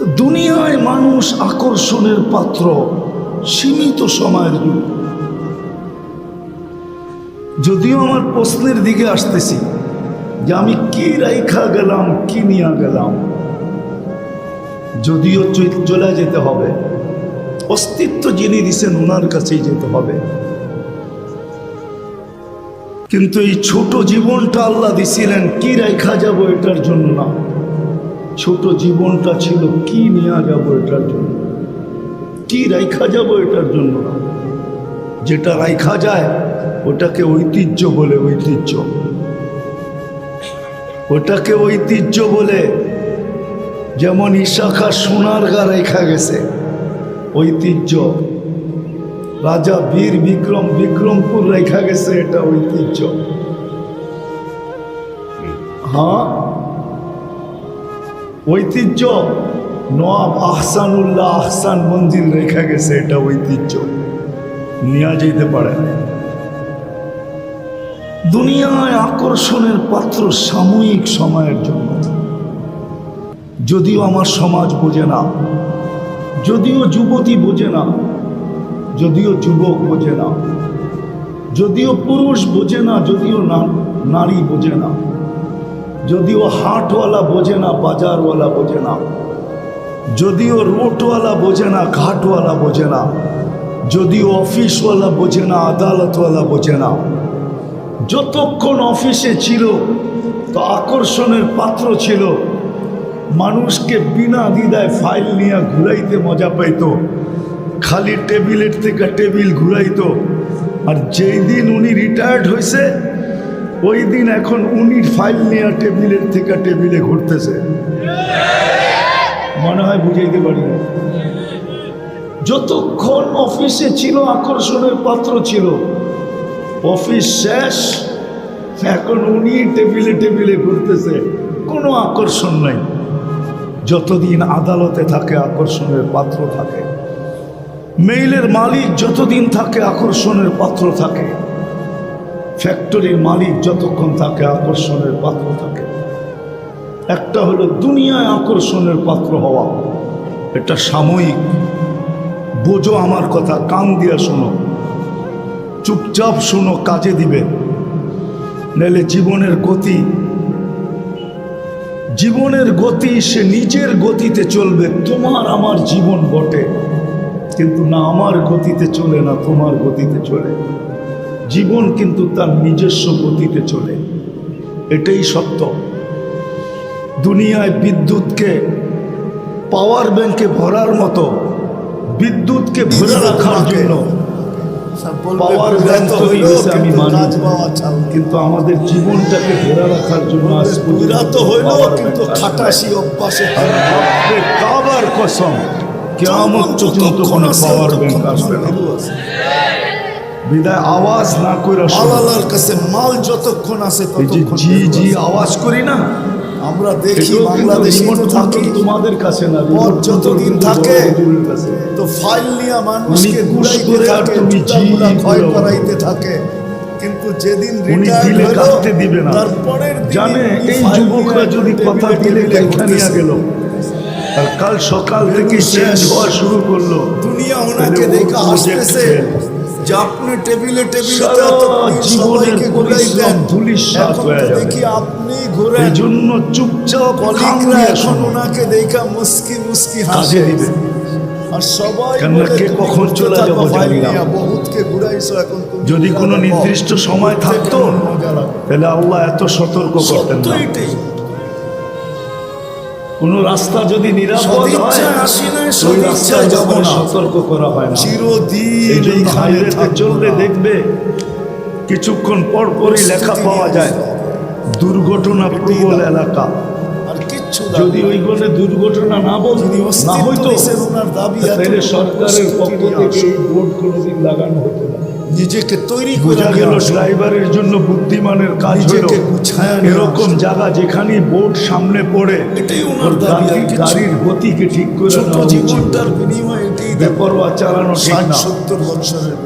দুনিয়ায় মানুষ আকর্ষণের পাত্র, সীমিত সময়ের জন্য। যদিও আমার প্রশ্নের দিকে আসতেছি, যে আমি কি রাইখা গেলাম, কি নিয়ে গেলাম। যদিও চলে যেতে হবে, অস্তিত্ব যিনি দিছেন ওনার কাছেই যেতে হবে। কিন্তু এই ছোট জীবনটা আল্লাহ দিছিলেন, কি রেখা যাব এটার জন্য না। ছোট জীবনটা ছিল, কি নেওয়া যাব এটার জন্য? কি রাইখা যাব এটার জন্য? যেটা রাইখা যায়, ওটাকে ঐতিহ্য বলে ঐতিহ্য। ওটাকে ঐতিহ্য বলে যেমন ইশাখা সোনার গা রেখা গেছে, ঐতিহ্য। রাজা বীর বিক্রম, বিক্রমপুর রেখা গেছে, এটা ঐতিহ্য। হ্যাঁ? ঐতিহ্য? নবাব আহসানুল্লাহ আহসান মঞ্জিল রেখা গেছে, এটা ঐতিহ্য। নেওয়া যেতে পারে। দুনিয়ায় আকর্ষণের পাত্র সাময়িক সময়ের জন্য। যদিও আমার সমাজ বোঝে না, যদিও যুবতী বোঝে না, যদিও যুবক বোঝে না, যদিও পুরুষ বোঝে না, যদিও নারী বোঝে না। যদিও হাটওয়ালা বোঝে না, বাজারওয়ালা বোঝে না, যদিও রোটওয়ালা বোঝে না, ঘাটওয়ালা বোঝে না, যদিও অফিসওয়ালা বোঝে না, আদালতওয়ালা বোঝে না। যতক্ষণ অফিসে ছিল, তো আকর্ষণের পাত্র ছিল। মানুষকে বিনা দ্বিধায় ফাইল নিয়ে ঘুরাইতে মজা পাইতো। খালি টেবিলের থেকে টেবিল ঘুরাইত। আর যেই দিন উনি রিটায়ার্ড হয়েছে ওই দিন এখন উনি ফাইল নিয়ে টেবিলের থেকে টেবিলে ঘুরতেছে। মনে হয় বুঝাইতে পারি যতক্ষণ অফিসে ছিল, আকর্ষণের পাত্র ছিল, অফিস শেষ, এখন উনি টেবিলে টেবিলে ঘুরতেছে। কোনো আকর্ষণ নাই। যতদিন আদালতে থাকে, আকর্ষণের পাত্র থাকে। মেইলের মালিক যতদিন থাকে, আকর্ষণের পাত্র থাকে। ফ্যাক্টরির মালিক যতক্ষণ থাকে আকর্ষণের পাত্র থাকে। একটা হলো দুনিয়ায় আকর্ষণের পাত্র হওয়া। এটা সাময়িক। বোঝো আমার কথা, কান দিয়া শোনো। চুপচাপ শোনো, কাজে দিবে। নাহলে জীবনের গতি জীবনের গতি সে নিজের গতিতে চলবে। তোমার আমার জীবন বটে। কিন্তু না, আমার গতিতে চলে না, তোমার গতিতে চলে। জীবন কিন্তু তার নিজস্ব গতিতে চলে। এটাই সত্য। দুনিয়ায় বিদ্যুৎকে পাওয়ার ব্যাংকে ভরার মতো বিদ্যুৎকে ভরে রাখার জন্য পাওয়ার ব্যাংক তৈরি হয়েছে আমি মানি। কিন্তু আমাদের জীবনটাকে ধরে রাখার জন্য আজ বিরাট হইল কিন্তু খাটাসি অভ্যাসে কাবার কসম। কেমন পর্যন্ত কোনো পাওয়ার ব্যাংক আসবে না। বিদায় আওয়াজ না করে আল্লাহর কাছে মাল যতক্ষণ আছে ততক্ষণ জি জি আওয়াজ করি না? আমরা দেখি বাংলাদেশে থাকি। তোমাদের কাছে না পথ যতদিন থাকে। তো ফাইল নিয়ে মানুষকে ঘুরাইতে থাকে জুতাগুলা ক্ষয় করাইতে থাকে। কিন্তু যেদিন রিটায়ার হলো দিবে না। তারপরের জানে এই যুবকরা যদি কথা দিলে দেখা নিয়ে গেল। আর কাল সকাল থেকে শেষ। হওয়া শুরু করল। দুনিয়া ওনাকে দেখে হাসতেছে। যে আপনি টেবিলে টেবিলে জীবনের পরিশ্রম ধূলিসাৎ এখন হয়ে যাবে। দেখি আপনি এই জন্য চুপচাপ কলিগরা এখন ওনাকে দেখা মুস্কি মুস্কি হাসে দিবে আর সবাই কে কখন চলে যাব জানি না। বহুতকে ঘুরাইছো এখন যদি কোনো নির্দিষ্ট সময় থাকতো তাহলে আল্লাহ এত সতর্ক করতেন না। কোন রাস্তা যদি নিরাপদ হয় আসি নাই, ওই রাস্তায় যাব যখন না। সতর্ক করা হয় না। চিরদিন হাইওয়েতে চললে দেখবে কিছুক্ষণ পর পরই লেখা পাওয়া যায় দুর্ঘটনা প্রবল এলাকা। যদি ওই দুর্ঘটনা না বল যিনি না হইতো তাহলে সরকারের পক্ষ থেকে এই বোর্ড কোনোদিন লাগানো হতো না। নিজেকে তৈরি করে বোঝা গেল ড্রাইভারের জন্য বুদ্ধিমানের কাজ নিজেকে গুছায়া এরকম। জায়গা যেখানে বোর্ড সামনে পড়ে এটাই ওনার গাড়ির গতিকে ঠিক করে। জীবনটার বিনিময় এটাই বেপরোয়া চালানো ষাট সত্তর বছরের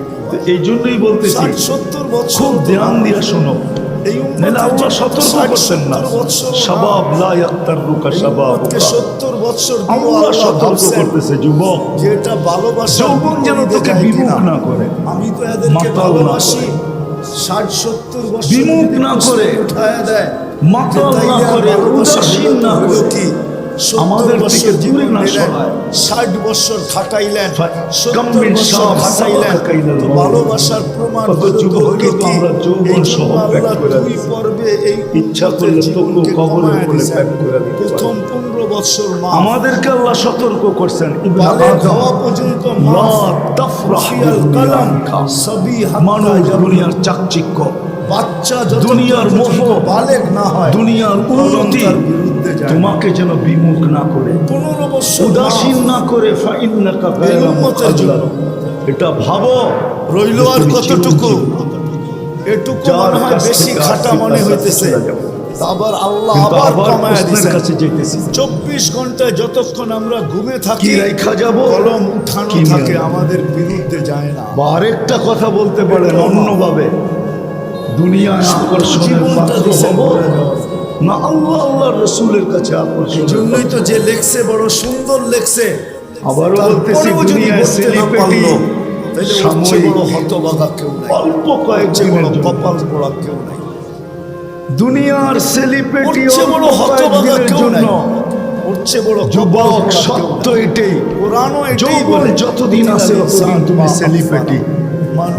এই জন্যই বলতে ষাট সত্তর বছর ধ্যান দিয়ে শোনো। এই উম্মতের নাহলে আল্লাহ জন্য সতর্ক 60 করছেন না বৎসর না। শাবাব লা ইয়াক্তারুকা এই শাবাবুকা উম্মতকে 70 বৎসর দিয়েও আল্লাহ আল্লাহ সতর্ক ভাবছেন করতেছে যুবক যে এটা ভালোবাসা যৌবন যেন তোকে বিমুখ না করে আমি তো এদেরকে ভালোবাসি ষাট সত্তর বছর বিমুখ না করে। উঠায় দেয় মাতাল না করে, উদাসীন না করে। আমাদের থেকে দূরে না সরায়। ষাট বছর খাটাইলেন খাটাইলেন। ভালোবাসার প্রমাণ আমরা যৌবন সহ দুই পর্বে এই ইচ্ছা করলে তবু কবরের কমায় কোলে করে প্রথম পনেরো বছর আমাদেরকে আল্লাহ সতর্ক করছেন। পর্যন্ত কালাম। মানুষ দুনিয়ার চাকচিক্য। বাচ্চা দুনিয়ার মোহ, বালেগ না হয় দুনিয়ার উন্নতি তোমাকে যেন বিমুখ না করে। পনেরো বছর উদাসীন না করে। এটা ভাবো। রইল আর কতটুকু? এটুকু মনে হয় বেশি খাটা মনে হইতেছে। আবার আল্লাহ আবার কমায় দিছে কাছে যেতেছি। চব্বিশ ঘন্টায় যতক্ষণ আমরা ঘুমে থাকি রেখা যাব? কলম উঠানো থাকে আমাদের বিরুদ্ধে যায় না। আরেকটা কথা বলতে পারেন অন্যভাবে। দুনিয়ায় আকর্ষণের পাত্র হব না। আল্লাহ আল্লাহ রসুলের কাছে আকর্ষণ। জন্যই তো যে লেখছে বড় সুন্দর লেখছে। আবারও বলতেছি তারপরেও যদি দুনিয়ায় করতে না সেলিব্রিটি পারল, তাহলে ওর চেয়ে সাময়িক বড় কেউ নাই। অল্প ওর চেয়ে কয়েকদিনের বড় জন্য। কপাল পোড়া কেউ নাই। দুনিয়ার সেলিব্রিটি বড় কেউ নাই। ওর বড় যুবক সত্য এটাই। যৌবন বলে, যতদিন আছে তুমি সেলিব্রিটি।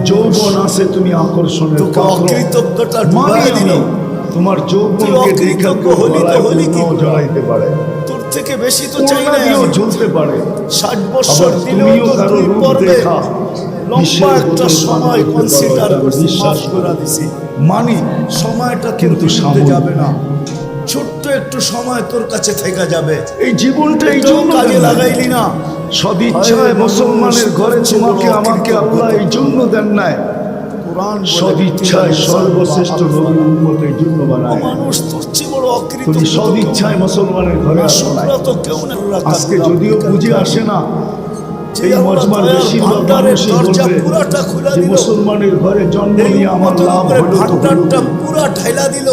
যৌবন আছে তুমি আকর্ষণের অকৃতজ্ঞতা ডুবাই দিল তোমার যৌবনকে দেখা হলি তো হলি কি? জড়াইতে পারে। তোর থেকে বেশি তো চাই না ঝুলতে পারে। ষাট বছর দিলেও তো কারও দুই রূপ দেখা। লম্বা একটা সময় কনসিডার বিশ্বাস করে দিছি। মানি সময়টা কিন্তু কিন্তু সামনে যাবে না। ছোট্ট একটু সময় তোর কাছে থেকে যাবে। এই জীবনটা এই জন্য কাজে। লাগাইলি না। সদিচ্ছায় হয় মুসলমানের ঘরে তোমাকে আমাকে। আল্লাহ এই জন্য দেন নাই। সদিচ্ছায় সর্বশ্রেষ্ঠ জন্য বানায়। মানুষ তোর চেয়ে বড় অকৃতজ্ঞ সদিচ্ছায় মুসলমানের ঘরে তো কেউ না। আজকে যদিও বুঝে আসে না যে এই আল্লাহ মজমার দয়ার বেশিরভাগ মানুষই বলবে পুরাটা খুলে যে মুসলমানের ঘরে জন্ম নিয়ে আমার লাভ হলো পুরা ঢাইলা দিল।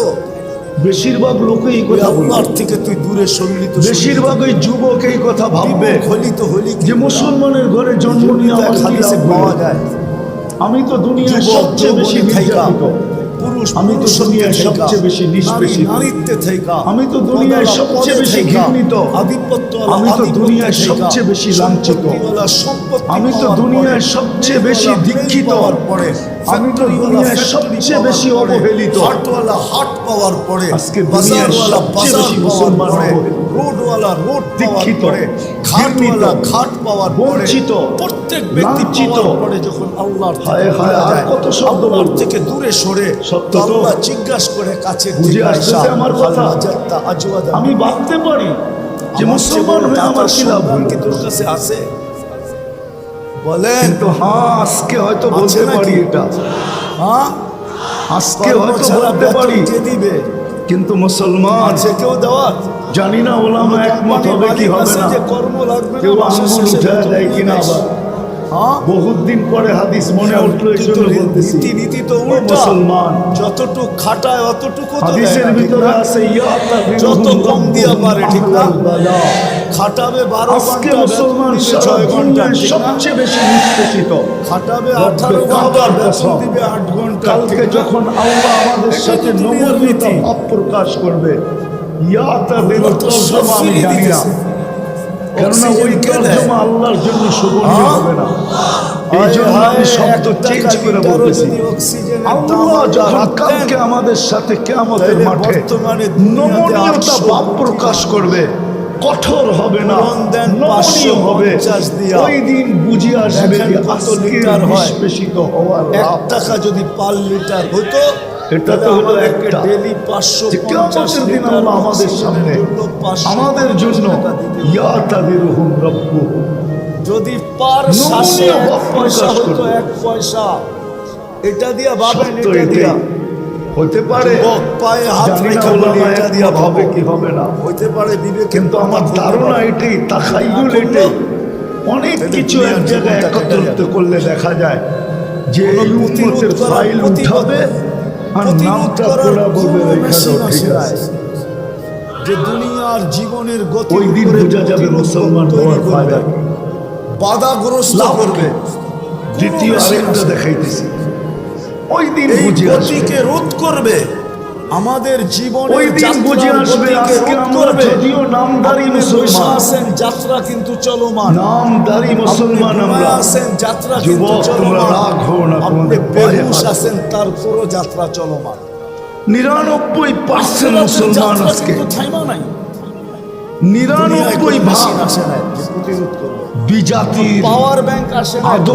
বেশিরভাগ এই কথা বলবে। থেকে তুই দূরে সরলি তো বেশিরভাগ ওই যুবক এই কথা ভাববে। হলি তো হলি যে মুসলমানের ঘরে জন্ম নিয়ে হাদিসে পাওয়া যায়। আমি তো দুনিয়ায় যুবক সবচেয়ে বেশি পুরুষ আমি তো দুনিয়ায় সবচেয়ে বেশি নিষ্পেষিত। নারীত্বে থাইকা, আমি তো দুনিয়ায় সবচেয়ে বেশি ঘৃণিত। আধিপত্যওয়ালা আমি তো আধিপত্যে দুনিয়ায় সবচেয়ে বেশি লাঞ্ছিত। আমি তো দুনিয়ায় সবচেয়ে বেশি দীক্ষিত। পাওয়ার পরে, আমি তো দুনিয়ায় সবচেয়ে বেশি অবহেলিত। হাটওয়ালা হাট পাওয়ার পরে আজকে বাজারওয়ালা বাজার মুসলমান রোডওয়ালা রোড দীক্ষিত, পরে ঘাটওয়ালা ঘাট পাওয়ার বঞ্চিত, প্রত্যেক ব্যক্তি। পাওয়ার পরে যখন আল্লাহর হায় হায়, আর কত শব্দ থেকে দূরে সরে সত্য? আল্লাহ জিজ্ঞাসা করে কাছে বুঝে আসতেছে আমার কথা? আমি ভাবতে পারি যে মুসলমান হয়ে আমার কি লাভ? তোর কাছে আছে বলেন তো হ্যাঁ আজকে হয়তো বলতে পারি এটা। হ্যাঁ আজকে হয়তো বলতে পারি। দিবে। কিন্তু মুসলমান আছে কেউ দেওয়া জানি না ওলামা একমত হবে কি হবে না। যে কর্ম লাগবে না কেউ আঙ্গুল উঠে দেয় কিনা আবার বহুত দিন পরে হাদিস মনে উঠল এই তো নীতি নীতি তো মুসলমান যতটুক খাটায় অতটুকু হাদিসের ভিতরে? আছে যত কম দিয়া পারে, ঠিক না? খাটাবে বারো আজকে মুসলমান বেতন ছয় ঘণ্টা সবচেয়ে বেশি নিষ্পেষিত খাটাবে আঠারো ঘণ্টা বেতন। দিবে আট ঘণ্টা কালকে যখন আল্লাহ আমাদের সাথে নমনীয়তা নীতি। ভাব প্রকাশ করবে ইয়া তো আমি জানি না। কেননা ওই তর্জমা আল্লাহর জন্য হ্যাঁ? হবে না। এই জন্য আমি শব্দ চেঞ্জ করে বলতেছি। আল্লাহ কালকে আমাদের সাথে কেয়ামতের তাইলে মাঠে নমনীয়তা ভাব প্রকাশ করবে কঠোর হবে না। নমনীয় হবে। 550 দিয়া। ওই দিন বুঝে আসবে দেখেন যে কত আজকে লিটার নিষ্পেষিত হওয়ার এক টাকা যদি পার লিটার হতো এটা তো হলো একটা। ডেলি পাঁচশো দিন আল্লাহ আমাদের সামনে আমাদের জন্য ইয়া তাদের হুম রব্বু। যদি পার এক পয়সা হতো এক পয়সা এটা দিয়া ভাবেন এটা দিয়া। হতে পারে। যুবক পায়ে হাত রেখে বলি এটা দিয়া একমত হবে ভাবো। কি হবে না। পারে বিবেক কিন্তু আমার ধারণা এটাই তাকাইগুল এটাই। অনেক কিছু এক জায়গায় একত্রিত করলে দেখা যায় যে এই উন্মতের ফাইল উঠাবে। আর নামটা করার বলবে ঠিক আছে। যে দুনিয়ার জীবনের গতি ওই দিন বোঝা যাবে মুসলমান হওয়ার ফায়দা। বাধাগ্রস্ত করবে। দ্বিতীয় আরেকটা দেখাইতেছি। ওই দিন বুঝে গতিকে রোধ করবে। আমাদের ওই জীবনের দিন বুঝে আসবে আজকে আমরা যদিও নামদারি মুসলমান। আছেন যাত্রা কিন্তু চলমান। নামদারি মুসলমান আমরা। আছেন যাত্রা কিন্তু চলমান। রাগ না, আপনি বেহুশ আছেন তার যাত্রা চলমান। নিরানব্বই পার্সেন্ট মুসলমান যাত্রা আজকে কিন্তু থাইমা নাই। নিরানব্বই ভাগ আসে করবে। বিজাতির পাওয়ার ব্যাংক আসে আদর